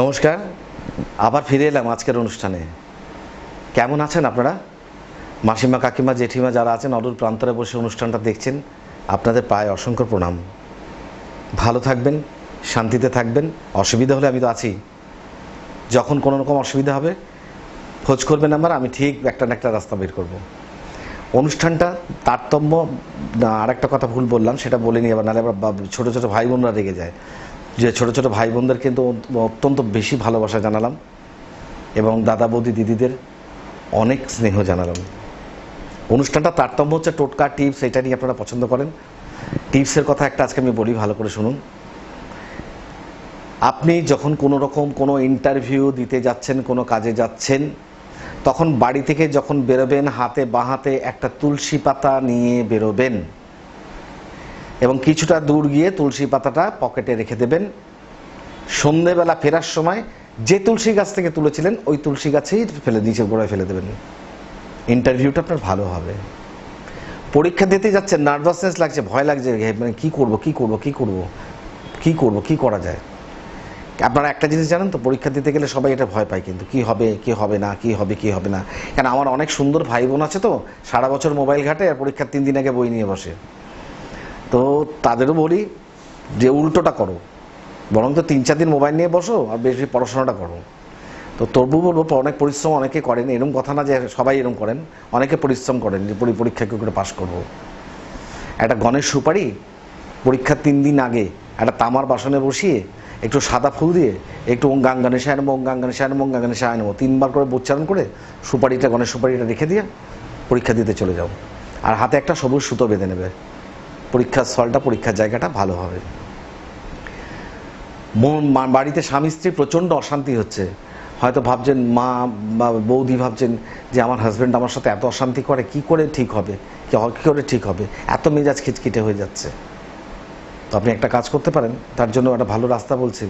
নমস্কার, আবার ফিরে এলাম আজকের অনুষ্ঠানে। কেমন আছেন আপনারা? মাসিমা, কাকিমা, জেঠিমা যারা আছেন, অদূর প্রান্তরে বসে অনুষ্ঠানটা দেখছেন, আপনাদের পায়ে অসংখ্য প্রণাম। ভালো থাকবেন, শান্তিতে থাকবেন, অসুবিধা হলে আমি তো আছি। যখন কোনো রকম অসুবিধা হবে, খোঁজ করবেন আমার, আমি ঠিক একটা না একটা রাস্তা বের করব। অনুষ্ঠানটা তারতম্য আর একটা কথা ভুল বললাম, সেটা বলে নিই আবার নাহলে আবার ছোটো ছোটো ভাই বোনরা রেগে যায়। যে ছোটো ছোটো ভাই বোনদের কিন্তু অত্যন্ত বেশি ভালোবাসা জানালাম এবং দাদা বৌদি দিদিদের অনেক স্নেহ জানালাম। অনুষ্ঠানটা তারতম্য হচ্ছে টোটকা, টিপস, এটা নিয়ে আপনারা পছন্দ করেন। টিপসের কথা একটা আজকে আমি বলি, ভালো করে শুনুন। আপনি যখন কোনো রকম কোনো ইন্টারভিউ দিতে যাচ্ছেন, কোনো কাজে যাচ্ছেন, তখন বাড়ি থেকে যখন বেরোবেন, হাতে বাঁ হাতে একটা তুলসী পাতা নিয়ে বেরোবেন এবং কিছুটা দূর গিয়ে তুলসী পাতাটা পকেটে রেখে দেবেন। সন্ধেবেলা ফেরার সময় যে তুলসী গাছ থেকে তুলেছিলেন, ওই তুলসী গাছেই ফেলে নিচে গোড়ায় ফেলে দেবেন। ইন্টারভিউটা আপনার ভালো হবে। পরীক্ষা দিতে যাচ্ছেন, নার্ভাসনেস লাগছে, ভয় লাগছে মানে কী করব কী করব কী করব কী করব, কী করা যায়? আপনারা একটা জিনিস জানেন তো, পরীক্ষা দিতে গেলে সবাই এটা ভয় পায় কিন্তু, কি হবে কি হবে না, কি হবে কি হবে না? কেন, আমার অনেক সুন্দর ভাই বোন আছে তো, সারা বছর মোবাইল ঘাটে আর পরীক্ষার তিন দিন আগে বই নিয়ে বসে। তো তাদেরও বলি যে উল্টোটা করো। বরং তো তিন চার দিন মোবাইল নিয়ে বসো আর বেশি পড়াশোনাটা করো। তো তবু বলব অনেক পরিশ্রম অনেকে করেন। এরকম কথা না যে সবাই এরকম করেন। অনেকে পরিশ্রম করেন যে পরি- পরীক্ষা কি করে পাশ করব। একটা গণেশ সুপারি পরীক্ষার তিন দিন আগে একটা তামার বাসনে বসিয়ে একটু সাদা ফুল দিয়ে একটু ওং গান গণেশায় নমো ওং গান গণেশায় নমো ওং গান তিনবার করে উচ্চারণ করে সুপারিটা গণেশ সুপারিটা রেখে দিয়ে পরীক্ষা দিতে চলে যাও। আর হাতে একটা সবুজ সুতো বেঁধে নেবে। পরীক্ষার স্থলটা, পরীক্ষার জায়গাটা ভালো হবে। বাড়িতে স্বামী, স্ত্রী প্রচণ্ড অশান্তি হচ্ছে। হয়তো ভাবছেন, মা, বা বৌদি ভাবছেন যে, আমার হাজব্যান্ড আমার সাথে এত অশান্তি করে, কি করে ঠিক হবে? কি কি করে ঠিক হবে? এত মেজাজ খিটখিটে হয়ে যাচ্ছে। তো আপনি একটা কাজ করতে পারেন, তার জন্য একটা ভালো রাস্তা বলছি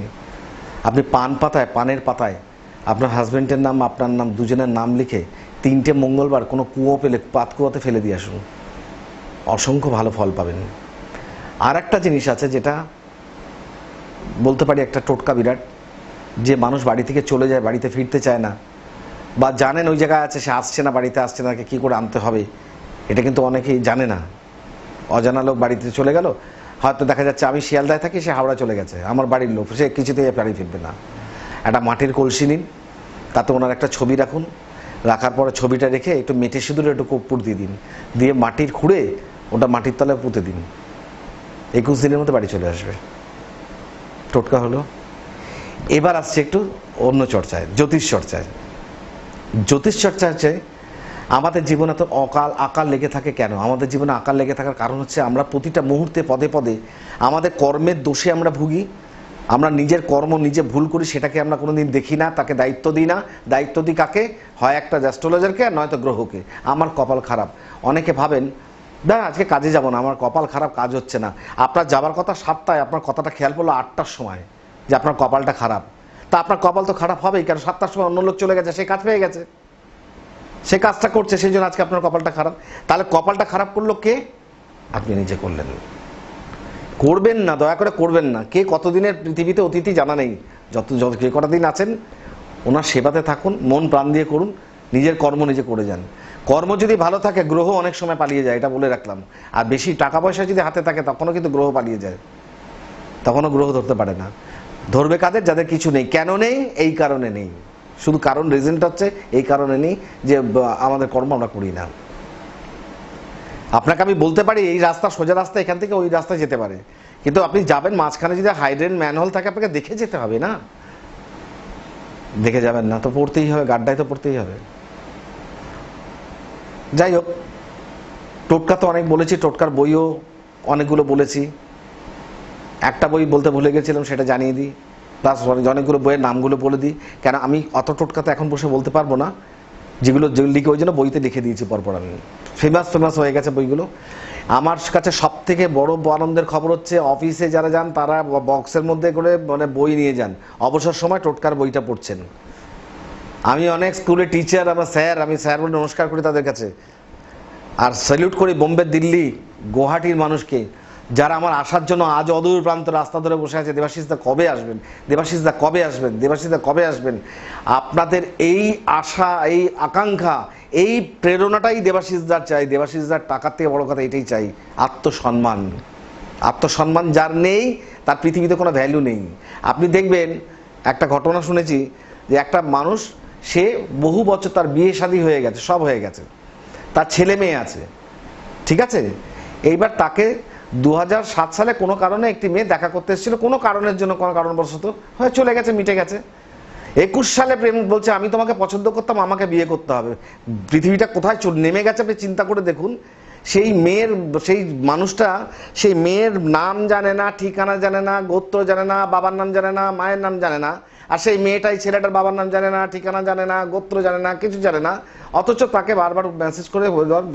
আপনি পান পাতায়, পানের পাতায় আপনার হাজব্যান্ডের নাম, আপনার নাম, দুজনের নাম লিখে তিনটে মঙ্গলবার কোনো কুয়ো পেলে, পাত কুয়োতে ফেলে দিয়ে আসুন। অসংখ্য ভালো ফল পাবেন। আর একটা জিনিস আছে যেটা বলতে পারি একটা টোটকা বিরাট, যে মানুষ বাড়ি থেকে চলে যায়, বাড়িতে ফিরতে চায় না, বা জানেন ওই জায়গায় আছে, সে আসছে না, বাড়িতে আসছে না, তাকে কী করে আনতে হবে? এটা কিন্তু অনেকেই জানে না। অজানা লোক বাড়িতে চলে গেল, হয়তো দেখা যাচ্ছে আমি শিয়ালদায় থাকি, সে হাওড়া চলে গেছে, আমার বাড়ির লোক, সে কিছুতেই বাড়ি ফিরবে না। একটা মাটির কলসি নিন, তাতে ওনার একটা ছবি রাখুন, রাখার পরে ছবিটা রেখে একটু মেটে সিঁদুরে একটু কর্পূর দিয়ে দিন। দিয়ে মাটির খুঁড়ে ওটা মাটির তলায় পুঁতে দিন একুশ দিনের মধ্যে বাড়ি চলে আসবে। টোটকা হলো। এবার আসছে একটু অন্য চর্চায়, জ্যোতিষ চর্চায়। জ্যোতিষ চর্চা হচ্ছে আমাদের জীবনে তো অকাল আকাল লেগে থাকে কেন? আমাদের জীবনে আকাল লেগে থাকার কারণ হচ্ছে আমরা প্রতিটা মুহূর্তে পদে পদে আমাদের কর্মের দোষে আমরা ভুগি। আমরা নিজের কর্ম নিজে ভুল করি, সেটাকে আমরা কোনো দিন দেখি না, তাকে দায়িত্ব দিই না। দায়িত্ব দিই কাকে? হয় একটা অ্যাস্ট্রোলজারকে আর নয়তো গ্রহকে। আমার কপাল খারাপ। অনেকে ভাবেন না আজকে কাজে যাব না, আমার কপাল খারাপ, কাজ হচ্ছে না। আপনার যাবার কথা সাতটায়, আপনার কথাটা খেয়াল পড়ল আটটার সময় যে আপনার কপালটা খারাপ। তা আপনার কপাল তো খারাপ হবেই কারণ সাতটার সময় অন্য লোক চলে গেছে, সে কাজ পেয়ে গেছে। সে কাজটা করছে, সেই জন্য আজকে আপনার কপালটা খারাপ। তাহলে কপালটা খারাপ করল কে? আপনি নিজে করলেন। করবেন না, দয়া করে করবেন না। কে কতদিনের পৃথিবীতে অতিথি জানা নেই। যত যত যে কটা দিন আছেন, ওনার সেবাতে থাকুন, মন প্রাণ দিয়ে করুন, নিজের কর্ম নিজে করে যান। কর্ম যদি ভালো থাকে, গ্রহ অনেক সময় পালিয়ে যায়, এটা বলে রাখলাম। আর বেশি টাকা পয়সা যদি হাতে থাকে, তখনও কিন্তু গ্রহ পালিয়ে যায়। তখনও গ্রহ ধরতে পারে না। ধরবে কাদের? যাদের কিছু নেই। কেন নেই? এই কারণে নেই। শুধু কারণ রিজনটা হচ্ছে, এই কারণে নেই যে আমাদের কর্ম আমরা করি না। আপনাকে আমি বলতে পারি, এই রাস্তা সোজা রাস্তা, এখান থেকে ওই রাস্তায় যেতে পারে। কিন্তু আপনি যাবেন মাঝখানে, যদি হাইড্রেন ম্যানহোল থাকে, আপনাকে দেখে যেতে হবে না। দেখে যাবেন না, তো পড়তেই হবে, গাড্ডায় তো পড়তেই হবে। যাই হোক, টোটকা তো অনেক বলেছি, টোটকার বইও অনেকগুলো বলেছি। একটা বই বলতে ভুলে গেছিলাম, সেটা জানিয়ে দিই। প্লাস অনেকগুলো বইয়ের নামগুলো বলে দিই। কেন, আমি অত টোটকা তো এখন বসে বলতে পারব না। যেগুলো লিখে, ওই জন্য বইতে লিখে দিয়েছি পরপর আমি। ফেমাস ফেমাস হয়ে গেছে বইগুলো। আমার কাছে সব থেকে বড় আনন্দের খবর হচ্ছে অফিসে যারা যান, তারা বক্সের মধ্যে করে মানে বই নিয়ে যান। অবসর সময় টোটকার বইটা পড়ছেন। আমি অনেক স্কুলে টিচার আমার স্যার, আমি স্যার বলে নমস্কার করি তাদের কাছে। আর স্যালিউট করি বোম্বে, দিল্লি, গুয়াহাটির মানুষকে, যারা আমার আসার জন্য আজ অদূর প্রান্ত রাস্তা ধরে বসে আছে। দেবাশিসদা কবে আসবেন? দেবাশিসদা কবে আসবেন? দেবাশিসদা কবে আসবেন? আপনাদের এই আশা, এই আকাঙ্ক্ষা, এই প্রেরণাটাই দেবাশিসদার চাই। দেবাশিসদার টাকার থেকে বড় কথা এটাই চাই, আত্মসম্মান। আত্মসম্মান যার নেই, তার পৃথিবীতে কোনো ভ্যালু নেই। আপনি দেখবেন, একটা ঘটনা শুনেছি যে একটা মানুষ সে বহু বছর তার বিয়ে শাদী হয়ে গেছে, সব হয়ে গেছে। তার ছেলে মেয়ে আছে। ঠিক আছে? এইবার তাকে দু সালে কোনো কারণে একটি মেয়ে দেখা করতে এসেছিল, কোনো কারণের জন্য, কোনো কারণবশত হয়ে চলে গেছে, মিটে গেছে। একুশ সালে প্রেম বলছে, আমি তোমাকে পছন্দ করতাম, আমাকে বিয়ে করতে হবে। পৃথিবীটা কোথায় নেমে গেছে, আপনি চিন্তা করে দেখুন, সেই মেয়ের, সেই মানুষটা, সেই মেয়ের নাম জানে না, ঠিকানা জানে না, গোত্র জানে না, বাবার নাম জানে না, মায়ের নাম জানে না। আর সেই মেয়েটাই ছেলেটার বাবার নাম জানে না, ঠিকানা জানে না, গোত্র জানে না, কিছু জানে না। অথচ তাকে বারবার মেসেজ করে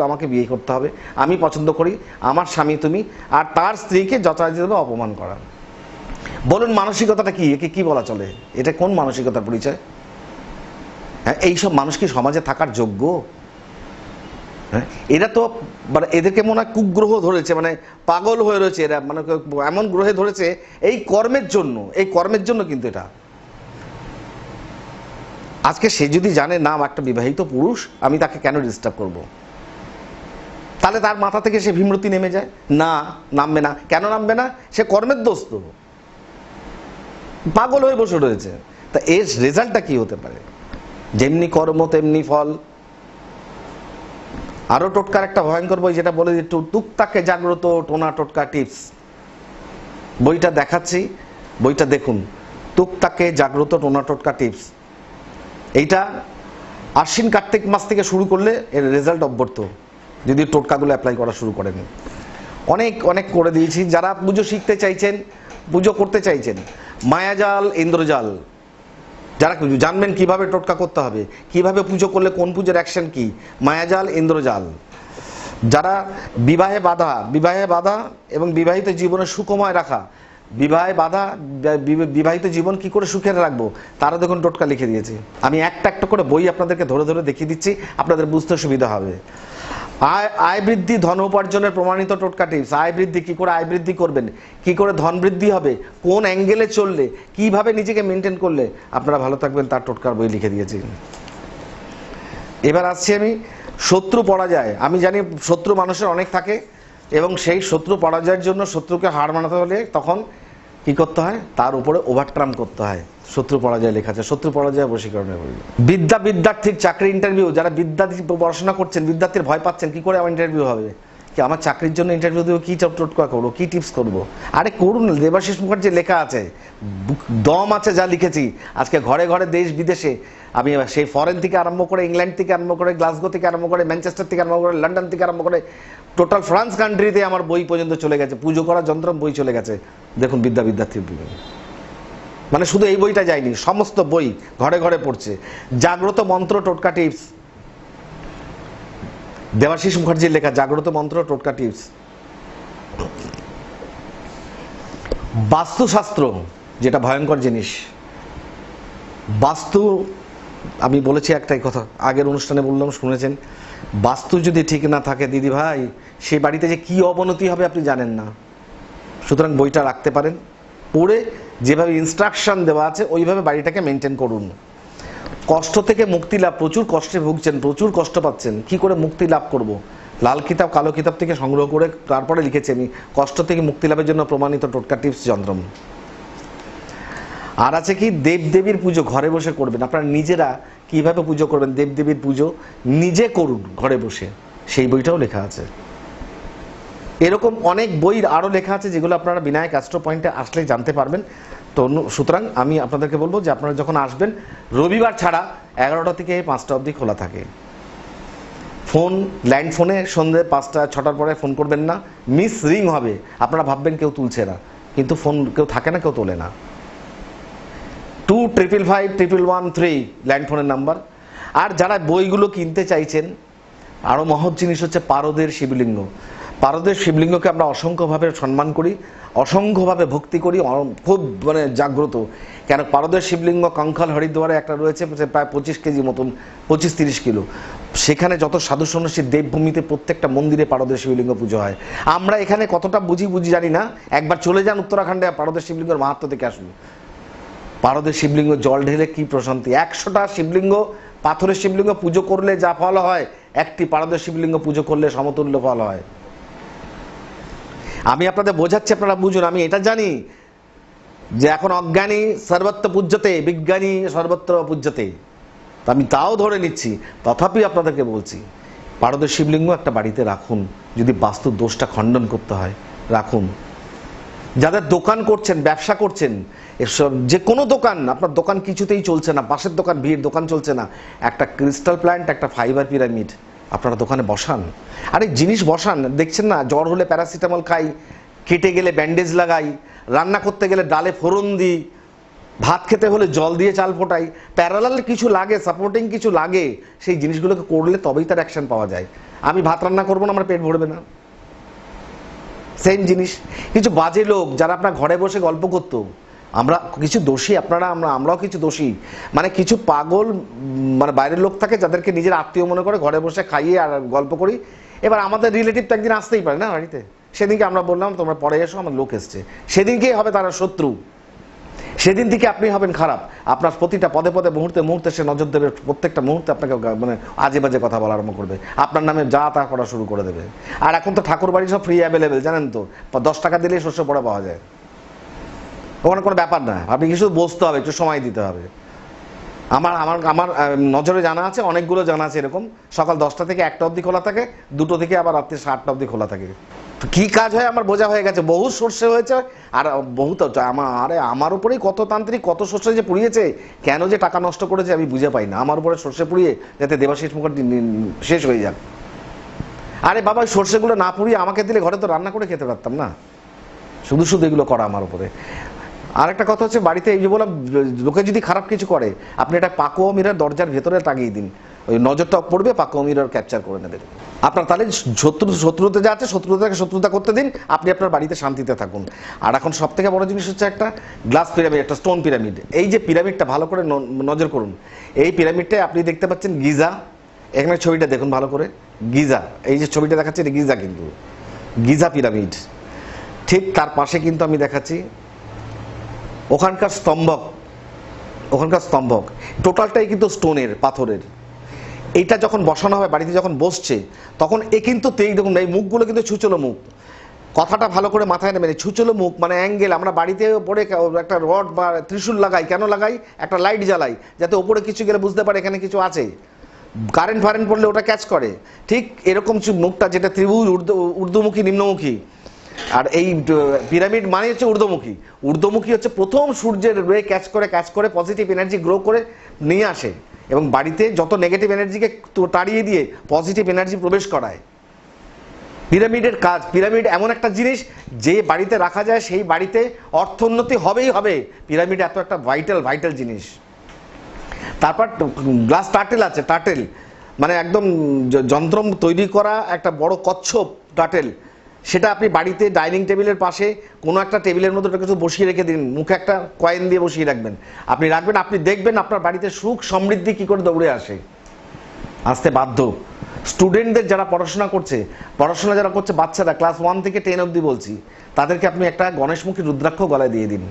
আমাকে বিয়ে করতে হবে, আমি পছন্দ করি, আমার স্বামী তুমি, আর তার স্ত্রীকে যথাযথভাবে অপমান করা। বলুন, মানসিকতাটা কি? একে কি বলা চলে? এটা কোন মানসিকতার পরিচয়? হ্যাঁ এইসব মানুষ কি সমাজে থাকার যোগ্য? হ্যাঁ এরা তো মানে এদেরকে মনে হয় কুগ্রহ ধরেছে মানে পাগল হয়ে রয়েছে এরা মানে এমন গ্রহে ধরেছে, এই কর্মের জন্য, এই কর্মের জন্য কিন্তু এটা। আজকে সে যদি জানে না আমার একটা বিবাহিত পুরুষ, আমি তাকে কেন ডিস্টার্ব করব? তাহলে তার মাথা থেকে সে ভীমরতি নেমে যায়। না, নামবে না। কেন নামবে না? সে কর্মের দোস্ত। পাগল হয়ে বসে রয়েছে। তা এর রেজাল্টটা কি হতে পারে? যেমনি কর্ম, তেমনি ফল। আরও টোটকার একটা ভয়ঙ্কর বই যেটা বলে যে টু- টুকটাকে জাগ্রত টোনা টোটকা টিপস। বইটা দেখাচ্ছি। বইটা দেখুন। টুকটাকে জাগ্রত টোনা টোটকা টিপস। এইটা আশ্বিন কার্তিক মাস থেকে শুরু করলে এর রেজাল্ট অব্যর্থ, যদি টোটকাগুলো অ্যাপ্লাই করা শুরু করেন। অনেক অনেক করে দিয়েছি, যারা পুজো শিখতে চাইছেন, পুজো করতে চাইছেন, মায়াজাল, ইন্দ্রজাল, যারা জানবেন কীভাবে টোটকা করতে হবে, কীভাবে পুজো করলে কোন পুজোর অ্যাকশন কি, মায়াজাল, ইন্দ্রজাল। যারা বিবাহে বাধা বিবাহে বাধা এবং বিবাহিত জীবনে সুকময় রাখা বিবাহে বাধা বিবাহিত জীবন কি করে সুখের রাখব? তারা দেখুন টোটকা লিখে দিয়েছে। আমি একটা একটা করে বই আপনাদেরকে ধরে ধরে দেখিয়ে দিচ্ছি, আপনাদের বুঝতে সুবিধা হবে। আয় আয় বৃদ্ধি, ধন উপার্জনের প্রমাণিত টোটকা টিপস। আয় বৃদ্ধি, কী করে আয় বৃদ্ধি করবেন? কি করে ধন বৃদ্ধি হবে? কোন অ্যাঙ্গেলে চললে? কীভাবে নিজেকে মেনটেন করলে? আপনারা ভালো থাকবেন, তার টোটকার বই লিখে দিয়েছি। এবার আসছি আমি, শত্রু পরাজয়। আমি জানি শত্রু মানুষের অনেক থাকে, এবং সেই শত্রু পরাজয়ের জন্য শত্রুকে হার মানাতে হলে তখন কি করতে হয়? তার উপরে ওভারট্রাম করতে হয়। শত্রু পরাজয় লেখা আছে। শত্রু পরাজয় বশীকরণের বই বিদ্যা বিদ্যার্থীর চাকরি ইন্টারভিউ যারা বিদ্যা পড়াশোনা করছেন, বিদ্যার্থীর ভয় পাচ্ছেন, কি করে আমার ইন্টারভিউ হবে? কি আমার চাকরির জন্য ইন্টারভিউ দেবো? কী টোটকা করব? কী টিপস করব? আরে করুন, দেবাশিস মুখার্জি লেখা আছে। দম আছে যা লিখেছি। আজকে ঘরে ঘরে দেশ বিদেশে। আমি সেই ফরেন থেকে আরম্ভ করে ইংল্যান্ড থেকে আরম্ভ করে গ্লাসগো থেকে আরম্ভ করে ম্যানচেস্টার থেকে আরম্ভ করে লন্ডন থেকে আরম্ভ করে টোটাল ফ্রান্স কান্ট্রিতে আমার বই পর্যন্ত চলে গেছে। পুজো করার যন্ত্র বই চলে গেছে। দেখুন বিদ্যা বিদ্যার্থীর মানে শুধু এই বইটা যায়নি, সমস্ত বই ঘরে ঘরে পড়ছে। জাগ্রত মন্ত্র টোটকা টিপস। দেবাশিস মুখার্জির লেখা জাগ্রত মন্ত্র টোটকা টিপস। বাস্তুশাস্ত্র, যেটা ভয়ঙ্কর জিনিস। বাস্তু আমি বলেছি একটাই কথা, আগের অনুষ্ঠানে বললাম, শুনেছেন? বাস্তু যদি ঠিক না থাকে, দিদি ভাই, সে বাড়িতে যে কি অবনতি হবে আপনি জানেন না। সুতরাং বইটা রাখতে পারেন, পড়ে যেভাবে ইনস্ট্রাকশন দেওয়া আছে, ওইভাবে বাড়িটাকে মেনটেন করুন। কষ্ট থেকে মুক্তি লাভ, প্রচুর কষ্টে ভুগছেন, প্রচুর কষ্ট পাচ্ছেন, কি করে মুক্তি লাভ করব। লাল কিতাব, কালো কিতাব থেকে সংগ্রহ করে তারপরে লিখেছি আমি, কষ্ট থেকে মুক্তি লাভের জন্য প্রমাণিত টোটকা টিপস যন্ত্রম। আর আছে কি, দেবদেবীর পুজো ঘরে বসে করবেন। আপনারা নিজেরা কীভাবে পুজো করবেন, দেবদেবীর পুজো নিজে করুন ঘরে বসে। সেই বইটাও লেখা আছে। এরকম অনেক বই আরও লেখা আছে যেগুলো আপনারা বিনায়ক অ্যাস্ট্রো পয়েন্টে আসলে জানতে পারবেন। তো সুতরাং আমি আপনাদেরকে বলব যে আপনারা যখন আসবেন, রবিবার ছাড়া এগারোটা থেকে পাঁচটা অবধি খোলা থাকে। ফোন, ল্যান্ড ফোনে সন্ধ্যে পাঁচটা, ছটার পরে ফোন করবেন না। মিস রিং হবে। আপনারা ভাববেন কেউ তুলছে না। কিন্তু ফোন কেউ থাকে না, কেউ তোলে না। Two triple five triple one three land ফোনের নাম্বার। আর যারা বইগুলো কিনতে চাইছেন আরও মহৎ জিনিস হচ্ছে পারদের শিবলিঙ্গ। পারদের শিবলিঙ্গকে আমরা অসংখ্যভাবে সম্মান করি, অসংখ্যভাবে ভক্তি করি খুব মানে জাগ্রত। কেন পারদের শিবলিঙ্গ কঙ্কাল হরিদ্বারে একটা রয়েছে প্রায় পঁচিশ কেজি মতন, পঁচিশ তিরিশ কিলো। সেখানে যত সাধু সন্ন্যাসী দেবভূমিতে প্রত্যেকটা মন্দিরে পারদের শিবলিঙ্গ পুজো হয়। আমরা এখানে কতটা বুঝি বুঝি জানি না। একবার চলে যান উত্তরাখণ্ডে, পারদের শিবলিঙ্গের মাহাত্ম থেকে আসুন। পারদের শিবলিঙ্গ জল ঢেলে কি প্রশান্তি? একশোটা শিবলিঙ্গ, পাথরের শিবলিঙ্গ পুজো করলে যা ফল হয়, একটি পারদের শিবলিঙ্গ পুজো করলে সমতুল্য ফল হয়। আমি আপনাদের বোঝাচ্ছি, আপনারা বুঝুন, আমি এটা জানি যে এখন অজ্ঞানী সর্বত্র পূজ্যতে, বিজ্ঞানী সর্বত্র পূজ্যতে। আমি তাও ধরে নিচ্ছি, তথাপি আপনাদেরকে বলছি, পারদের শিবলিঙ্গ একটা বাড়িতে রাখুন, যদি বাস্তু দোষটা খণ্ডন করতে হয়, রাখুন। যাদের দোকান করছেন, ব্যবসা করছেন এসব যে কোনো দোকান, আপনার দোকান কিছুতেই চলছে না পাশের দোকান ভিড় দোকান চলছে না। একটা ক্রিস্টাল প্ল্যান্ট একটা ফাইবার পিরামিড আপনারা দোকানে বসান। আরে, জিনিস বসান। দেখছেন না, জ্বর হলে প্যারাসিটামল খাই, কেটে গেলে ব্যান্ডেজ লাগাই, রান্না করতে গেলে ডালে ফোড়ন দিই, ভাত খেতে হলে জল দিয়ে চাল ফোটাই। প্যারালাল কিছু লাগে সাপোর্টিং কিছু লাগে, সেই জিনিসগুলোকে করলে তবেই তার অ্যাকশন পাওয়া যায়। আমি ভাত রান্না করব না, আমার পেট ভরবে না। সেম জিনিস। কিছু বাজে লোক, যারা আপনার ঘরে বসে গল্প করতো আমরা কিছু দোষী, আপনারা আমরা, আমরাও কিছু দোষী। মানে কিছু পাগল মানে বাইরের লোক থাকে যাদেরকে নিজের আত্মীয় মনে করে ঘরে বসে খাইয়ে আর গল্প করি। এবার আমাদের রিলেটিভ তো একদিন আসতেই পারে না বাড়িতে? সেদিনকে আমরা বললাম, তোমরা পরে এসো, আমার লোক এসছে। সেদিনকেই হবে তারা শত্রু। সেদিন থেকে আপনি হবেন খারাপ। আপনার প্রতিটা পদে পদে মুহূর্তে মুহূর্তে সে নজর দেবে, প্রত্যেকটা মুহূর্তে আপনাকে মানে আজে বাজে কথা বলা আরম্ভ করবে। আপনার নামে যা তা করা শুরু করে দেবে। আর এখন তো ঠাকুর বাড়ি সব ফ্রি অ্যাভেলেবেল জানেন তো? দশ টাকা দিলেই শস্য পড়া পাওয়া যায়। ওখানে কোনো ব্যাপার না। আপনি কিছু বসতে হবে, একটু সময় দিতে হবে। আমার আমার আমার নজরে জানা আছে, অনেকগুলো জানা আছে এরকম। সকাল দশটা থেকে একটা অবধি খোলা থাকে, দুটো থেকে আবার রাত্রি সাতটা অবধি খোলা থাকে। তো কী কাজ হয় আমার বোঝা হয়ে গেছে। বহু সর্ষে হয়েছে, আর বহু তো আমার আরে আমার উপরেই কত তান্ত্রিক, কত সর্ষে যে পুড়িয়েছে, কেন যে টাকা নষ্ট করেছে আমি বুঝে পাই না। আমার উপরে সর্ষে পুড়িয়ে যাতে দেবাশিস মুখার্জি শেষ হয়ে যাক। আরে বাবা সর্ষেগুলো না পুড়িয়ে আমাকে দিলে ঘরে তো রান্না করে খেতে পারতাম না। শুধু শুধু এগুলো করা আমার উপরে। আরেকটা কথা হচ্ছে বাড়িতে এই যে বললাম, লোকে যদি খারাপ কিছু করে, আপনি এটা পাকো মিরার দরজার ভেতরে টাঙিয়ে দিন। ওই নজরটা পড়বে পাকো মিরার ক্যাপচার করে নেবেন। আপনার তাহলে শত্রু, শত্রুতে যা আছে, শত্রুতাকে শত্রুতা করতে দিন, আপনি আপনার বাড়িতে শান্তিতে থাকুন। আর এখন সব থেকে বড় জিনিস হচ্ছে একটা গ্লাস পিরামিড একটা স্টোন পিরামিড এই যে পিরামিডটা ভালো করে নজর করুন। এই পিরামিডটায় আপনি দেখতে পাচ্ছেন গিজা। এখানে ছবিটা দেখুন ভালো করে। গিজা। এই যে ছবিটা দেখাচ্ছে, এটা গিজা কিন্তু। গিজা পিরামিড ঠিক তার পাশে কিন্তু আমি দেখাচ্ছি ওখানকার স্তম্ভক ওখানকার স্তম্ভক, টোটালটাই কিন্তু স্টোনের, পাথরের। এইটা যখন বসানো হয়, বাড়িতে যখন বসছে, তখন এ কিন্তু তেই দেখুন, এই মুখগুলো কিন্তু ছুচলো মুখ। কথাটা ভালো করে মাথায় নেবেন ছুচলো মুখ মানে অ্যাঙ্গেল, আমরা বাড়িতে পড়ে একটা রড বা ত্রিশূল লাগাই, কেন লাগাই? একটা লাইট জ্বালাই, যাতে ওপরে কিছু গেলে বুঝতে পারে এখানে কিছু আছে। কারেন্ট ফারেন্ট পড়লে ওটা ক্যাচ করে। ঠিক এরকম মুখটা যেটা ত্রিভুজ, ঊর্ধ্ব ঊর্ধ্বমুখী, নিম্নমুখী। আর এই পিরামিড মানে হচ্ছে ঊর্ধ্বমুখী। ঊর্ধ্বমুখী হচ্ছে প্রথম সূর্যের রে ক্যাচ করে ক্যাচ করে পজিটিভ এনার্জি গ্রো করে নিয়ে আসে এবং বাড়িতে যত নেগেটিভ এনার্জিকে তাড়িয়ে দিয়ে পজিটিভ এনার্জি প্রবেশ করায়। পিরামিডের কাজ, পিরামিড এমন একটা জিনিস যে বাড়িতে রাখা যায়, সেই বাড়িতে অর্থোন্নতি হবেই হবে। পিরামিড এত একটা ভাইটাল ভাইটাল জিনিস। তারপর গ্লাস টাটেল আছে টাটেল মানে একদম যন্ত্র তৈরি করা একটা বড় কচ্ছপ টাটেল সেটা আপনি বাড়িতে ডাইনিং টেবিলের পাশে কোনো একটা টেবিলের মধ্যে কিছু বসিয়ে রেখে দিন, মুখে একটা কয়েন দিয়ে বসিয়ে রাখবেন। আপনি রাখবেন, আপনি দেখবেন আপনার বাড়িতে সুখ সমৃদ্ধি কি করে দৌড়ে আসে। আসতে বাধ্য। স্টুডেন্টদের যারা পড়াশোনা করছে, পড়াশোনা যারা করছে বাচ্চারা, ক্লাস ওয়ান থেকে টেন অবধি বলছি, তাদেরকে আপনি একটা গণেশমুখী রুদ্রাক্ষ গলায় দিয়ে দিন।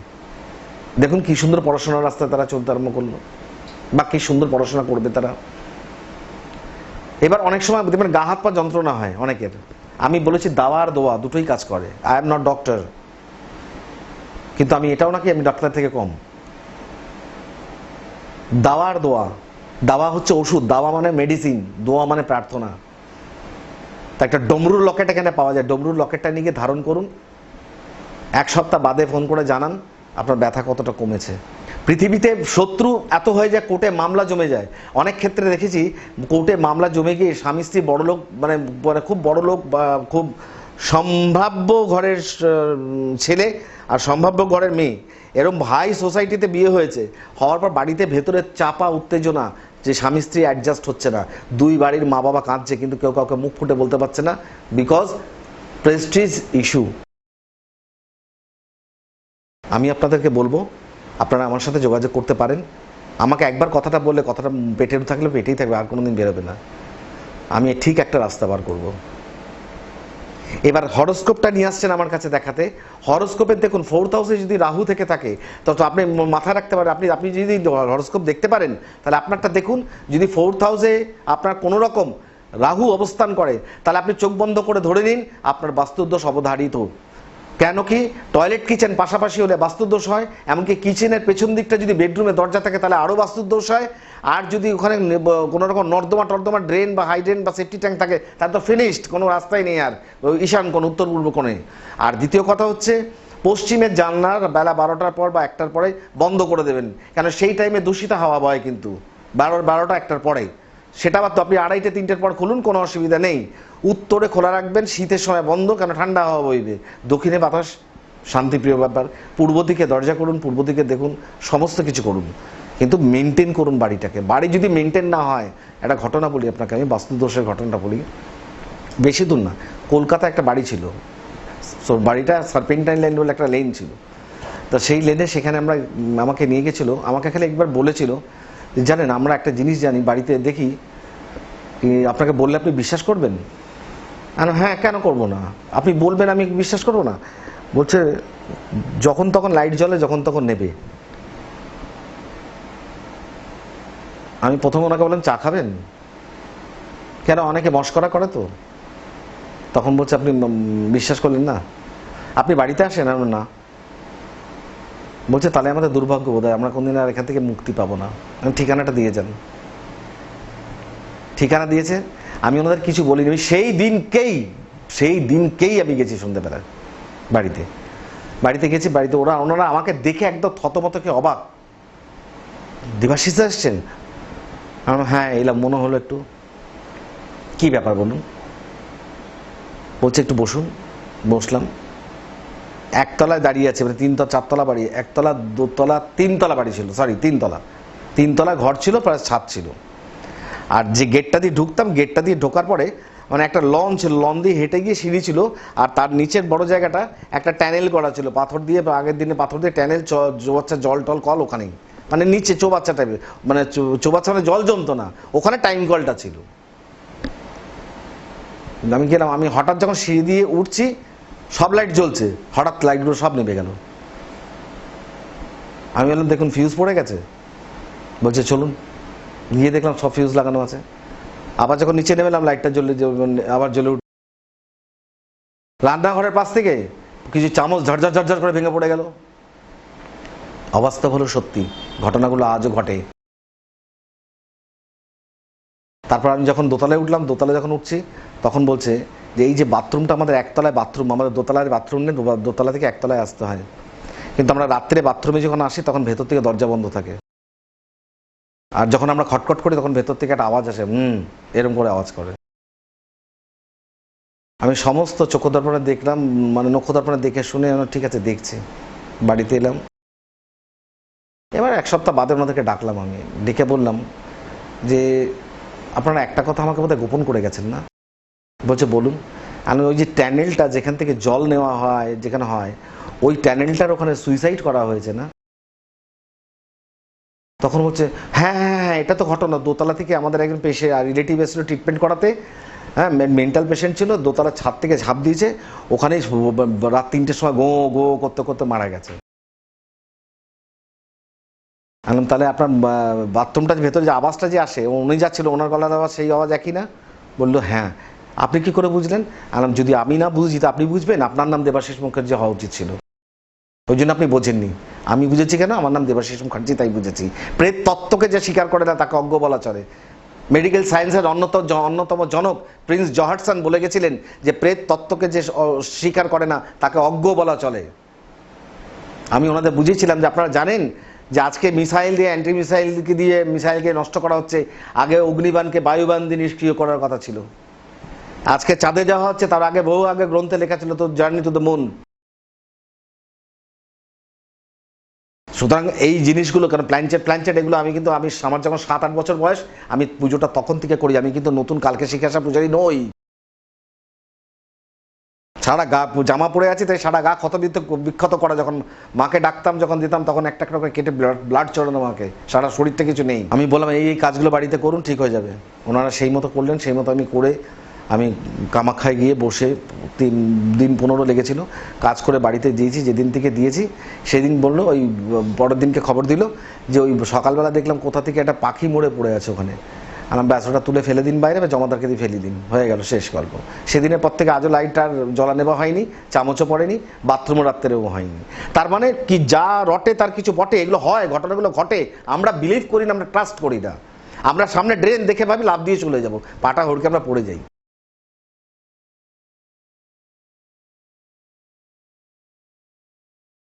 দেখুন কি সুন্দর পড়াশোনার রাস্তায় তারা চলতে আরম্ভ করল, বা কি সুন্দর পড়াশোনা করবে তারা। এবার অনেক সময় দেখবেন গা হাত পা যন্ত্রণা হয় অনেকের। আমি বলেছি দাওয়া আর দোয়া, দুটোই কাজ করে। আই এম নট ডক্টর কিন্তু আমি এটাও নাকি, আমি ডাক্তার থেকে কম। দাওয়া আর দোয়া। দাওয়া হচ্ছে ওষুধ। দাওয়া মানে মেডিসিন দোয়া মানে প্রার্থনা। তা একটা ডমরুর লকেট এখানে পাওয়া যায়। ডমরুর লকেটটা নিয়ে গিয়ে ধারণ করুন। এক সপ্তাহ বাদে ফোন করে জানান, আপনার ব্যথা কতটা কমেছে। পৃথিবীতে শত্রু এত হয়ে যায়, কোর্টে মামলা জমে যায়। অনেক ক্ষেত্রে দেখেছি, কোর্টে মামলা জমে গিয়ে স্বামী স্ত্রী বড় লোক মানে মানে খুব বড় লোক বা খুব সম্ভাব্য ঘরের ছেলে আর সম্ভাব্য ঘরের মেয়ে। এরকম ভাই সোসাইটিতে বিয়ে হয়েছে। হওয়ার পর বাড়িতে ভেতরে চাপা উত্তেজনা যে স্বামী স্ত্রী অ্যাডজাস্ট হচ্ছে না। দুই বাড়ির মা বাবা কাঁদছে, কিন্তু কেউ কাউকে মুখ ফুটে বলতে পারছে না বিকজ প্রেস্টিজ ইস্যু আমি আপনাদেরকে বলব আপনারা আমার সাথে যোগাযোগ করতে পারেন। আমাকে একবার কথাটা বললে, কথাটা পেটের থাকলে পেটেই থাকবে, আর কোনো দিন বেরোবে না। আমি ঠিক একটা রাস্তা বার করব। এবার হরস্কোপটা নিয়ে আসছেন আমার কাছে দেখাতে। হরস্কোপের দেখুন ফোর্থ হাউসে যদি রাহু থেকে থাকে, তো তো আপনি মাথায় রাখতে পারেন। আপনি আপনি যদি হরস্কোপ দেখতে পারেন, তাহলে আপনারটা দেখুন, যদি ফোর্থ হাউসে আপনার কোনো রকম রাহু অবস্থান করে, তাহলে আপনি চোখ বন্ধ করে ধরে নিন, আপনার বাস্তুদোষ অবধারিত। কেন কি টয়লেট কিচেন পাশাপাশি হলে বাস্তুদোষ হয়, এমনকি কিচেনের পেছন দিকটা যদি বেডরুমে দরজা থাকে তাহলে আরও বাস্তুদোষ হয়। আর যদি ওখানে কোনো রকম নর্দমা টর্দমা ড্রেন বা হাই ড্রেন বা সেফটি ট্যাঙ্ক থাকে, তাহলে তো ফিনিশড কোনো রাস্তাই নেই আর। ঈশান কোণ উত্তর পূর্ব কোণে? আর দ্বিতীয় কথা হচ্ছে, পশ্চিমের জানলার বেলা বারোটার পর বা একটার পরে বন্ধ করে দেবেন। কেন সেই টাইমে দূষিত হাওয়া বয় কিন্তু। বারো, বারোটা, একটার পরে। সেটা আবার তো আপনি আড়াইটে, তিনটের পর খুলুন, কোনো অসুবিধা নেই। উত্তরে খোলা রাখবেন, শীতের সময় বন্ধ, কেন ঠান্ডা হওয়া বইবে? দক্ষিণে বাতাস, শান্তিপ্রিয় ব্যাপার। পূর্ব দিকে দরজা করুন পূর্ব দিকে দেখুন, সমস্ত কিছু করুন। কিন্তু মেনটেন করুন বাড়িটাকে। বাড়ি যদি মেনটেন না হয়, একটা ঘটনা বলি আপনাকে, আমি বাস্তুদোষের ঘটনাটা বলি। বেশি দূর না কলকাতা একটা বাড়ি ছিল। সো বাড়িটা সার্পেন্টাইন লাইন বলে একটা লেন ছিল। তো সেই লেনে সেখানে আমরা, আমাকে নিয়ে গেছিল, আমাকে খালি একবার বলেছিল জানেন, আমরা একটা জিনিস জানি, বাড়িতে দেখি আপনাকে বললে আপনি বিশ্বাস করবেন? হ্যাঁ কেন করব না? আপনি বলবেন, আমি বিশ্বাস করব না? বলছে, যখন তখন লাইট জ্বলে, যখন তখন নেবে। আমি প্রথম ওনাকে বললাম, চা খাবেন? কেন, অনেকে মস্করা করে তো। তখন বলছে, আপনি বিশ্বাস করলেন না? আপনি বাড়িতে আসেন? না। বলছে তাহলে আমাদের দুর্ভাগ্য বোধ হয় আমরা কোনদিন আর এখান থেকে মুক্তি পাবো না। ঠিকানাটা দিয়ে যান। ঠিকানা দিয়েছে। আমি ওনাদের কিছু বলিনি। সেই দিনকেই সেই দিনকেই আমি গেছি সন্ধ্যেবেলায় বাড়িতে। বাড়িতে গেছি বাড়িতে ওরা ওনারা আমাকে দেখে একদম থতমতকে অবাক। দেবাশিস এসছেন? আমি বললাম, হ্যাঁ এলাম মনে হলো একটু। কি ব্যাপার বলুন? বলছে একটু বসুন। বসলাম। একতলায় দাঁড়িয়ে আছে মানে তিনতলা, চারতলা বাড়ি, একতলা, দোতলা, তিনতলা বাড়ি ছিল সরি তিনতলা। তিনতলা ঘর ছিল প্লাস ছাদ ছিল। আর যে গেটটা দিয়ে ঢুকতাম, গেটটা দিয়ে ঢোকার পরে মানে একটা লন ছিল লন দিয়ে হেঁটে গিয়ে সিঁড়ি ছিল, আর তার নিচের বড় জায়গাটা একটা ট্যানেল করা ছিল, পাথর দিয়ে আগের দিনে পাথর দিয়ে ট্যানেল চৌবাচ্চা জল টল কল ওখানেই। মানে নিচে চৌবাচ্চা টাইপের মানে চৌবাচ্চা মানে জল জমতো না, ওখানে টাইম কলটা ছিল। আমি গেলাম, আমি হঠাৎ যখন সিঁড়ি দিয়ে উঠছি সব লাইট জ্বলছে। হঠাৎ লাইটগুলো সব নেমে গেল। আমি বললাম, দেখুন ফিউজ পড়ে গেছে। বলছে, চলুন। গিয়ে দেখলাম সব ফিউজ লাগানো আছে। আবার যখন নিচে নেমেলাম লাইটটা জ্বলে জ্বলে- আবার জ্বলে উঠ রান্নাঘরের পাশ থেকে কিছু চামচ ঝরঝর ঝরঝর করে ভেঙে পড়ে গেল। অবাস্তব হলো সত্যি। ঘটনাগুলো আজও ঘটে। তারপর আমি যখন দোতলায় উঠলাম, দোতলায় যখন উঠছি, তখন বলছে যে, এই যে বাথরুমটা আমাদের একতলায় বাথরুম, আমাদের দোতলায় বাথরুম নেই দোতলা থেকে একতলায় আসতে হয়। কিন্তু আমরা রাত্রে বাথরুমে যখন আসি, তখন ভেতর থেকে দরজা বন্ধ থাকে। আর যখন আমরা খটখট করি, তখন ভেতর থেকে একটা আওয়াজ আসে, হুম এরকম করে আওয়াজ করে। আমি সমস্ত চক্ষুদর্পণে দেখলাম মানে নক্ষদর্পণে দেখে শুনে ঠিক আছে, দেখছি। বাড়িতে এলাম। এবার এক সপ্তাহ বাদে ওনাদেরকে ডাকলাম আমি। ডেকে বললাম যে আপনারা একটা কথা আমাকে বোধহয় গোপন করে গেছেন না? বলছে, বলুন, আমি ওই যে ট্যানেলটা যেখান থেকে জল নেওয়া হয়, যেখানে হয়, ওই ট্যানেলটার ওখানে সুইসাইড করা হয়েছে না? তখন বলছে হ্যাঁ হ্যাঁ হ্যাঁ এটা তো ঘটনা। দোতলা থেকে আমাদের একজন পেশে রিলেটিভ এসেছিল ট্রিটমেন্ট করাতে। হ্যাঁ মেন্টাল পেশেন্ট ছিল দোতলা ছাদ থেকে ঝাঁপ দিয়েছে। ওখানেই রাত তিনটের সময় গো গো করতে করতে মারা গেছে। আমি বললাম, তাহলে আপনার বাথরুমটার ভেতরে যে আওয়াজটা যে আসে উনি যাচ্ছিল ওনার গলার আওয়াজ সেই আওয়াজ একই না? বলল হ্যাঁ। আপনি কি করে বুঝলেন? আলাম যদি আমি না বুঝি তো আপনি বুঝবেন? আপনার নাম দেবাশিস মুখার্জি হওয়া উচিত ছিল। ওই জন্য আপনি বোঝেননি। আমি বুঝেছি কেন? আমার নাম দেবাশিস মুখার্জি তাই বুঝেছি। প্রেত তত্ত্বকে যে স্বীকার করে না তাকে অজ্ঞ বলা চলে। মেডিকেল সায়েন্সের অন্যতম অন্যতম জনক প্রিন্স জহারসন বলে গেছিলেন যে প্রেত তত্ত্বকে যে স্বীকার করে না তাকে অজ্ঞ বলা চলে। আমি ওনাদের বুঝিয়েছিলাম যে আপনারা জানেন যে আজকে মিসাইল দিয়ে অ্যান্টি মিসাইলকে দিয়ে মিসাইলকে নষ্ট করা হচ্ছে, আগে অগ্নিবানকে বায়ুবান দিয়ে নিষ্ক্রিয় করার কথা ছিল। আজকে চাঁদে যাওয়া হচ্ছে, তার আগে বহু আগে গ্রন্থে লেখা ছিল তো জার্নি টু দ্য মুন। সুতরাং এই জিনিসগুলো কারণ প্ল্যানচেট প্ল্যানচেট, এগুলো আমি কিন্তু, আমি, আমার যখন সাত আট বছর বয়স, আমি পুজোটা তখন থেকে করি, আমি কিন্তু নতুন কালকে শিখে আসা পূজারি নই। সারা গা জামা পড়ে আছে, তাই সারা গা ক্ষত বিক্ষত করা যখন মাকে ডাকতাম, যখন দিতাম, তখন একটা একটা করে কেটে ব্লাড চড়ানো মাকে। সারা শরীরটা কিছু নেই। আমি বললাম, এই এই কাজগুলো বাড়িতে করুন, ঠিক হয়ে যাবে। ওনারা সেই মতো করলেন, সেই মতো আমি করে, আমি কামাখ্যায় গিয়ে বসে তিন, দিন পনেরো লেগেছিল। কাজ করে বাড়িতে দিয়েছি, যেদিন থেকে দিয়েছি, সেদিন বলল, ওই, পরের দিনকে খবর দিল, যে ওই সকালবেলা দেখলাম কোথা থেকে একটা পাখি মরে পড়ে আছে ওখানে। আমার ব্যাস ওটা তুলে ফেলে দিন বাইরে বা জমাদারকে দিয়ে ফেলে দিন। হয়ে গেল শেষ গল্প। সেদিনের পর থেকে আজও লাইট আর জ্বলা নেওয়া হয়নি, চামচও পড়েনি, বাথরুমও রাত্রেও হয়নি। তার মানে কি যা রটে তার কিছু বটে, এগুলো হয়, ঘটনাগুলো ঘটে, আমরা বিলিভ করি না, আমরা ট্রাস্ট করি না। আমরা সামনে ড্রেন দেখে ভাবি লাভ দিয়ে চলে যাব, পাটা হড়কে আমরা পড়ে যাই।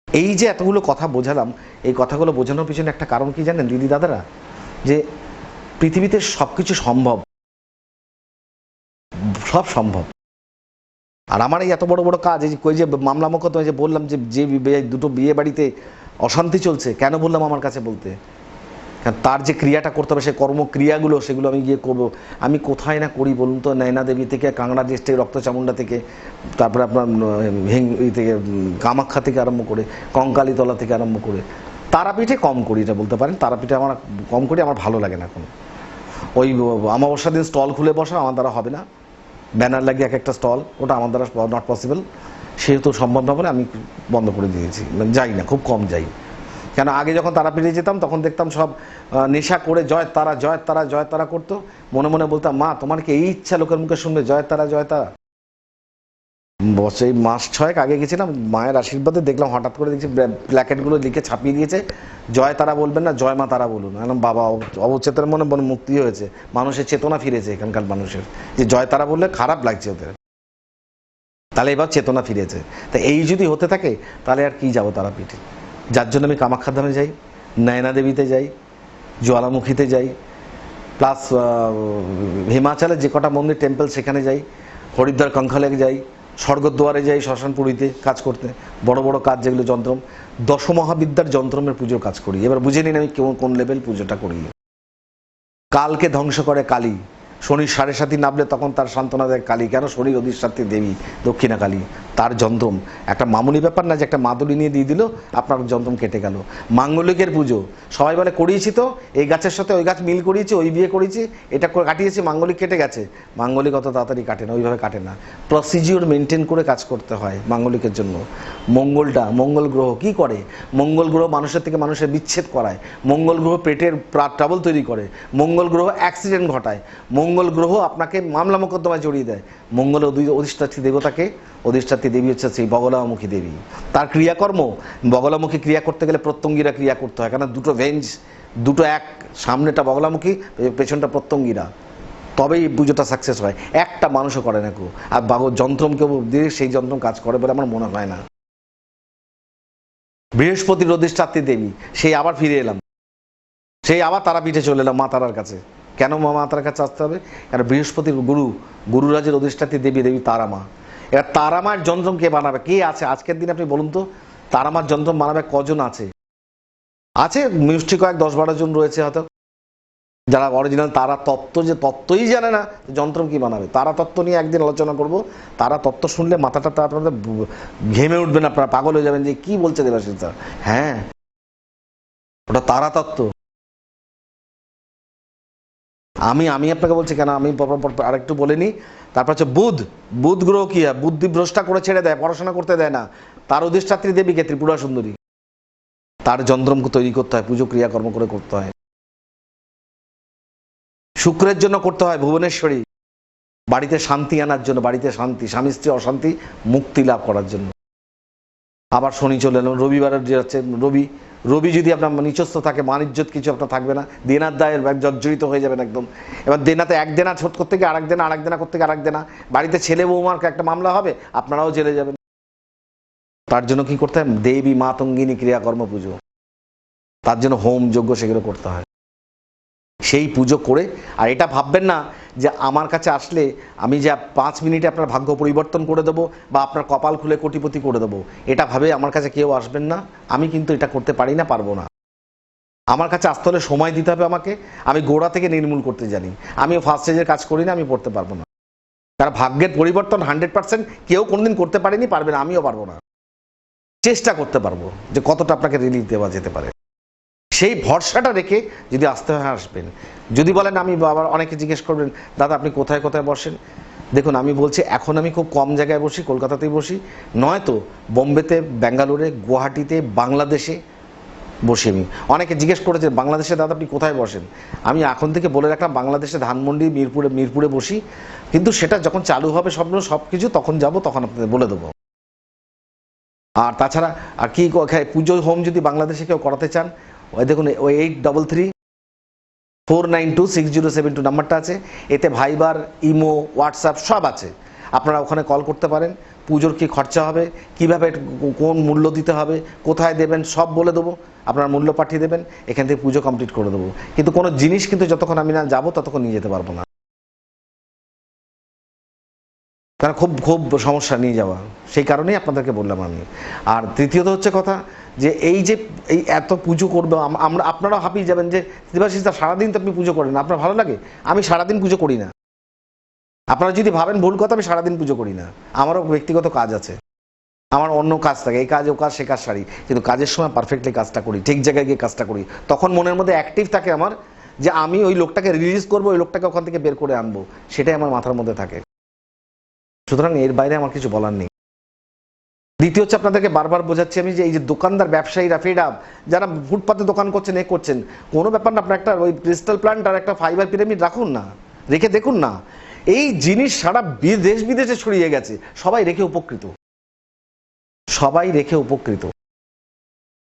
এই যে এতগুলো কথা বোঝালাম, এই কথাগুলো বোঝানোর পিছনে একটা কারণ কি জানেন, দিদি দাদারা? যে পৃথিবীতে সব কিছু সম্ভব। সব সম্ভব। আর আমার এই এত বড় বড় কাজ, এই যে মামলা মোকদ্দমা যে বললাম যে যে দুটো বিয়ে বাড়িতে অশান্তি চলছে, কেন বললাম আমার কাছে বলতে? কারণ তার যে ক্রিয়াটা করতে হবে সেই কর্মক্রিয়াগুলো, সেগুলো আমি গিয়ে করব। আমি কোথায় না করি বলুন তো, নয়না দেবী থেকে কাংড়া থেকে রক্তচামুন্ডা থেকে, তারপরে আপনার হিং থেকে কামাখ্যা থেকে আরম্ভ করে, কঙ্কালীতলা থেকে আরম্ভ করে তারাপীঠে কম করি, এটা বলতে পারেন। তারাপীঠে আমার কম করি, আমার ভালো লাগে না এখন। ওই অমাবস্যা দিন স্টল খুলে বসা আমার দ্বারা হবে না। ব্যানার লাগিয়ে এক একটা স্টল, ওটা আমার দ্বারা নট পসিবল সেহেতু সম্ভব না বলে আমি বন্ধ করে দিয়েছি। মানে যাই না, খুব কম যাই। কেন, আগে যখন তারাপীঠে যেতাম, তখন দেখতাম সব নেশা করে জয় তারা জয় তারা জয় তারা করতো। মনে মনে বলতাম, মা, তোমার কি এই ইচ্ছা লোকের মুখে শুনবে? জয় তারা জয় তারা। বসে এই মাস ছয়েক আগে গেছিলাম, মায়ের আশীর্বাদে দেখলাম, হঠাৎ করে দেখছি প্ল্যাকেটগুলো লিখে ছাপিয়ে দিয়েছে, জয় তারা বলবেন না, জয় মা তারা বলুন। এখন বাবা, অব- অবচেতনের মনে মনে মুক্তি হয়েছে, মানুষের চেতনা ফিরেছে এখানকার মানুষের। যে জয় তারা বললে খারাপ লাগছে ওদের। তাহলে এবার চেতনা ফিরেছে। তা এই যদি হতে থাকে, তাহলে আর কি যাব তারাপীঠে? যার জন্য আমি কামাখ্যা ধামে যাই নয়না দেবীতে যাই, জ্বালামুখীতে যাই, প্লাস হিমাচলে যে কটা মন্দির, টেম্পল সেখানে যাই, হরিদ্বার কঙ্খালে যাই স্বর্গদ্বারে যাই শ্মশানপুরীতে কাজ করতে, বড় বড় কাজ যেগুলো যন্ত্রম, দশমহাবিদ্যার যন্ত্রমের পুজোর কাজ করি। এবার বুঝে নিন আমি কেমন, কোন লেভেল পুজোটা করি। কালকে ধ্বংস করে কালী। শনির সাড়ে সাথী নামলে তখন তার সান্ত্বনা দেয় কালী। কেন? শনির অধিষ্ঠাত্রী দেবী, দক্ষিণা কালী। তার যন্ত্রম একটা মামুলি ব্যাপার না যে একটা মাদুলি নিয়ে দিয়ে দিল, আপনার যন্ত্রম কেটে গেল। মাঙ্গলিকের পুজো। সবাই বলে, করিয়েছি তো, এই গাছের সাথে ওই গাছ মিল করিয়েছি, ওই বিয়ে করেছি এটা কাটিয়েছি, মাঙ্গলিক কেটে গেছে। মাঙ্গলিক অত তাড়াতাড়ি কাটে না, ওইভাবে কাটে না। প্রসিজিওর মেনটেন করে কাজ করতে হয় মাঙ্গলিকের জন্য। মঙ্গলটা, মঙ্গল গ্রহ কি করে? মঙ্গল গ্রহ মানুষের থেকে মানুষের বিচ্ছেদ করায়। মঙ্গল গ্রহ পেটের ট্রাবল তৈরি করে। মঙ্গল গ্রহ অ্যাক্সিডেন্ট ঘটায়। মঙ্গল গ্রহ আপনাকে মামলা মোকদ্দমায় জড়িয়ে দেয়। মঙ্গল অধি- অধিষ্ঠাত্রী দেবতাকে অধিষ্ঠাত্রী দেবী হচ্ছে সেই বগলামুখী দেবী। তার ক্রিয়াকর্ম, বগলামুখী ক্রিয়া করতে গেলে প্রত্যঙ্গীরা ক্রিয়া করতে হয় কারণ দুটো ভেঞ্জ দুটো এক, সামনেটা বগলামুখী পেছনটা প্রত্যঙ্গীরা। তবেই পুজোটা সাকসেস হয়। একটা মানুষও করে না কেউ। আর যন্ত্রম কেউ দিয়ে সেই যন্ত্রম কাজ করে বলে আমার মনে হয় না। বৃহস্পতির অধিষ্ঠাত্রী দেবী, সেই আবার ফিরে এলাম। সেই আবার তারাপীঠে চলে এলাম মা তারার কাছে। কেন মা মা তারার কাছে আসতে হবে? কারণ বৃহস্পতির গুরু, গুরুরাজের অধিষ্ঠাত্রী দেবী দেবী তারা মা। এবার তারা মার যন্ত্রম কে বানাবে? কে আছে? আজকের দিনে আপনি বলুন তো তারা মার যন্ত্রম বানাবে কজন আছে? আছে মিষ্টি কয়েক, দশ বারো জন রয়েছে হয়তো। যারা অরিজিনাল তারা তত্ত্ব যে তত্ত্বই জানে না যন্ত্রম কি বানাবে? তারা তত্ত্ব নিয়ে একদিন আলোচনা করব। তারা তত্ত্ব শুনলে মাথাটা তো আপনাদের ঘেমে উঠবেন আপনারা পাগল হয়ে যাবেন যে কি বলছে দেবাশিস স্যার হ্যাঁ ওটা তারা তত্ত্ব। আমি আমি আপনাকে বলছি কেন? আমি আরেকটু বলে নিই। তারপর হচ্ছে বুধ বুধ গ্রহ কি? হয় বুদ্ধি ভ্রষ্টা করে ছেড়ে দেয়, পড়াশোনা করতে দেয় না। তার অধিষ্ঠাত্রী দেবীকে ত্রিপুরা সুন্দরী। তার যন্ত্রম তৈরি করতে হয়, পুজো ক্রিয়াকর্ম করে করতে হয়। শুক্রের জন্য করতে হয় ভুবনেশ্বরী। বাড়িতে শান্তি আনার জন্য, বাড়িতে শান্তি, স্বামী স্ত্রী অশান্তি, মুক্তি লাভ করার জন্য। আবার শনি চলে এলো, রবিবারের যে হচ্ছে রবি রবি যদি আপনার নিচস্থ থাকে মান কিছু আপনার থাকবে না, দেনার দায়ের ব্যাগ জর্জরিত হয়ে যাবেন একদম। এবার দেনাতে এক দেনা শোধ করতে গিয়ে আরেক দেনা আরেক দেনা করতে গিয়ে আরেক দেনা। বাড়িতে ছেলে বৌমার একটা মামলা হবে, আপনারাও জেলে যাবেন। তার জন্য কি করতে হয়? দেবী মাতঙ্গিনী ক্রিয়াকর্ম, পুজো। তার জন্য হোম, যজ্ঞ, সেগুলো করতে হয়। সেই পুজো করে। আর এটা ভাববেন না যে আমার কাছে আসলে আমি যে পাঁচ মিনিটে আপনার ভাগ্য পরিবর্তন করে দেবো বা আপনার কপাল খুলে কোটিপতি করে দেবো। এটা ভাবে আমার কাছে কেউ আসবেন না। আমি কিন্তু এটা করতে পারি না, পারব না। আমার কাছে আসতে হলে সময় দিতে হবে আমাকে। আমি গোড়া থেকে নির্মূল করতে জানি। আমি ফার্স্ট স্টেজের কাজ করি না, আমি পড়তে পারব না। কারণ ভাগ্যের পরিবর্তন হান্ড্রেড পার্সেন্ট কেউ কোনোদিন করতে পারেনি, পারবে না, আমিও পারব না। চেষ্টা করতে পারব যে কতটা আপনাকে রিলিফ দেওয়া যেতে পারে। সেই ভরসাটা রেখে যদি আসতে হয় আসবেন। যদি বলেন, আমি আবার অনেকে জিজ্ঞেস করবেন, দাদা, আপনি কোথায় কোথায় বসেন? দেখুন, আমি বলছি, এখন আমি খুব কম জায়গায় বসি, কলকাতাতেই বসি। নয়তো বোম্বেতে, ব্যাঙ্গালোরে, গুয়াহাটিতে, বাংলাদেশে বসি আমি। অনেকে জিজ্ঞেস করেছে, বাংলাদেশে, দাদা, আপনি কোথায় বসেন? আমি এখন থেকে বলে রাখলাম, বাংলাদেশে ধানমন্ডি, মিরপুরে মিরপুরে বসি। কিন্তু সেটা যখন চালু হবে সব সব কিছু তখন যাব, তখন আপনাদের বলে দেবো। আর তাছাড়া, আর ক- পুজো হোম যদি বাংলাদেশে কেউ করাতে চান ওই দেখুন, ওই eight double three four nine two six zero seven two নাম্বারটা আছে। এতে ভাইবার ইমো হোয়াটসঅ্যাপ সব আছে। আপনারা ওখানে কল করতে পারেন। পুজোর কি খরচা হবে? কীভাবে, কোন মূল্য দিতে হবে? কোথায় দেবেন? সব বলে দেবো। আপনার মূল্য পাঠিয়ে দেবেন। এখান থেকে পুজো কমপ্লিট করে দেবো। কিন্তু কোনো জিনিস কিন্তু যতক্ষণ আমি না যাব, ততক্ষণ নিয়ে যেতে পারব না। কারণ খুব খুব সমস্যা নিয়ে যাওয়া। সেই কারণেই আপনাদেরকে বললাম আমি। আর তৃতীয়ত হচ্ছে কথা যে এই যে এই এত পুজো করবে, আম- আমরা, আপনারাও হাঁপিয়ে যাবেন যে, দেবাশিস দা, সারাদিন তো আপনি পুজো করেন আপনার ভালো লাগে? আমি সারাদিন পুজো করি না। আপনারা যদি ভাবেন ভুল কথা, আমি সারাদিন পুজো করি না। আমারও ব্যক্তিগত কাজ আছে। আমার অন্য কাজ থাকে, এই কাজ, ও কাজ, সে কাজ সারি কিন্তু কাজের সময় পারফেক্টলি কাজটা করি, ঠিক জায়গায় গিয়ে কাজটা করি। তখন মনের মধ্যে অ্যাক্টিভ থাকে আমার যে, আমি ওই লোকটাকে রিলিজ করব, ওই লোকটাকে ওখান থেকে বের করে আনব। সেটাই আমার মাথার মধ্যে থাকে। সুতরাং এর বাইরে আমার কিছু বলার নেই। দ্বিতীয় হচ্ছে আপনাদেরকে বারবার বোঝাচ্ছি আমি যে এই যে দোকানদার, ব্যবসায়ীরা ফিড আপ যারা ফুটপাতে দোকান করছেন, এ করছেন, কোনো ব্যাপার না, আপনার একটা ওই ক্রিস্টাল প্ল্যান্ট আর একটা ফাইবার পিরামিড রাখুন না, রেখে দেখুন না। এই জিনিস সারা দেশ বিদেশে ছড়িয়ে গেছে, সবাই রেখে উপকৃত। সবাই রেখে উপকৃত।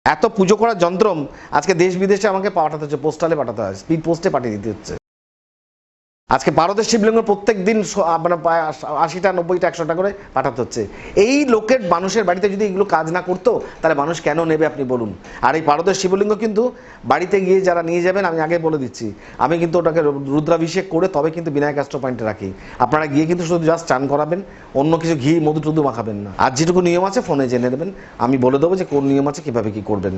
এত পুজো করার যন্ত্রম আজকে দেশ বিদেশে আমাকে পাঠাতে হচ্ছে, পোস্টালে পাঠাতে হয় স্পিড পোস্টে পাঠিয়ে দিতে হচ্ছে। আজকে ভারতের শিবলিঙ্গ প্রত্যেক দিন মানে আশিটা, নব্বইটা, একশোটা করে পাঠাতে হচ্ছে। এই লোকের মানুষের বাড়িতে যদি এগুলো কাজ না করতো, তাহলে মানুষ কেন নেবে আপনি বলুন? আর এই ভারতের শিবলিঙ্গ কিন্তু বাড়িতে গিয়ে যারা নিয়ে যাবেন, আমি আগে বলে দিচ্ছি। আমি কিন্তু ওটাকে রুদ্রাভিষেক করে তবে কিন্তু বিনায়ক অ্যাস্ট্রো পয়েন্টে রাখি। আপনারা গিয়ে কিন্তু শুধু জাস্ট চান করাবেন, অন্য কিছু ঘি, মধু টধু মাখাবেন না। আর যেটুকু নিয়ম আছে ফোনে জেনে নেবেন। আমি বলে দেবো যে কোন নিয়ম আছে, কীভাবে কী করবেন।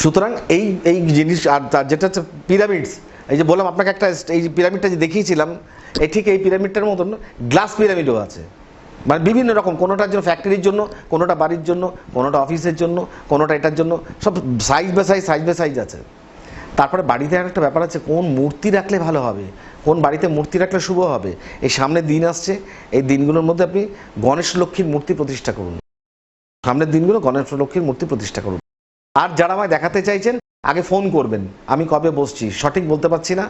সুতরাং এই এই জিনিস আর যেটা হচ্ছে পিরামিডস এই যে বললাম, আপনাকে একটা এই পিরামিডটা যে দেখিয়েছিলাম এই ঠিক এই পিরামিডটার মতন গ্লাস পিরামিডও আছে। মানে বিভিন্ন রকম, কোনোটার জন্য ফ্যাক্টরির জন্য, কোনোটা বাড়ির জন্য, কোনোটা অফিসের জন্য, কোনোটা এটার জন্য, সব size by size size by size আছে। তারপরে বাড়িতে একটা ব্যাপার আছে, কোন মূর্তি রাখলে ভালো হবে? কোন বাড়িতে মূর্তি রাখলে শুভ হবে? এই সামনে দিন আসছে, এই দিনগুলোর মধ্যে আপনি গণেশ লক্ষ্মীর মূর্তি প্রতিষ্ঠা করুন। সামনের দিনগুলো গণেশ লক্ষ্মীর মূর্তি প্রতিষ্ঠা করুন। আর যারা আমায় দেখাতে চাইছেন, আগে ফোন করবেন। আমি কবে বসছি? সঠিক বলতে পারছি না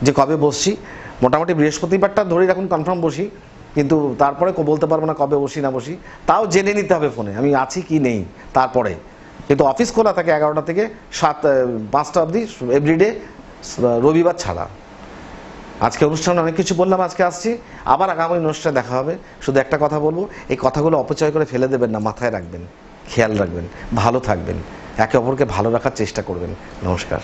যে কবে বসছি। মোটামুটি বৃহস্পতিবারটা ধরে রাখুন কনফার্ম বসি। কিন্তু তারপরে বলতে পারব না কবে বসি, না বসি। তাও জেনে নিতে হবে ফোনে। আমি আছি কি নেই তারপরে। কিন্তু অফিস খোলা থাকে এগারোটা থেকে সাত পাঁচটা অবধি এভরিডে রবিবার ছাড়া। আজকে অনুষ্ঠানে অনেক কিছু বললাম, আজকে আসছি। আবার আগামী অনুষ্ঠানে দেখা হবে। শুধু একটা কথা বলব, এই কথাগুলো অপচয় করে ফেলে দেবেন না, মাথায় রাখবেন। খেয়াল রাখবেন ভালো থাকবেন। একে অপরকে ভালো রাখার চেষ্টা করবেন। নমস্কার।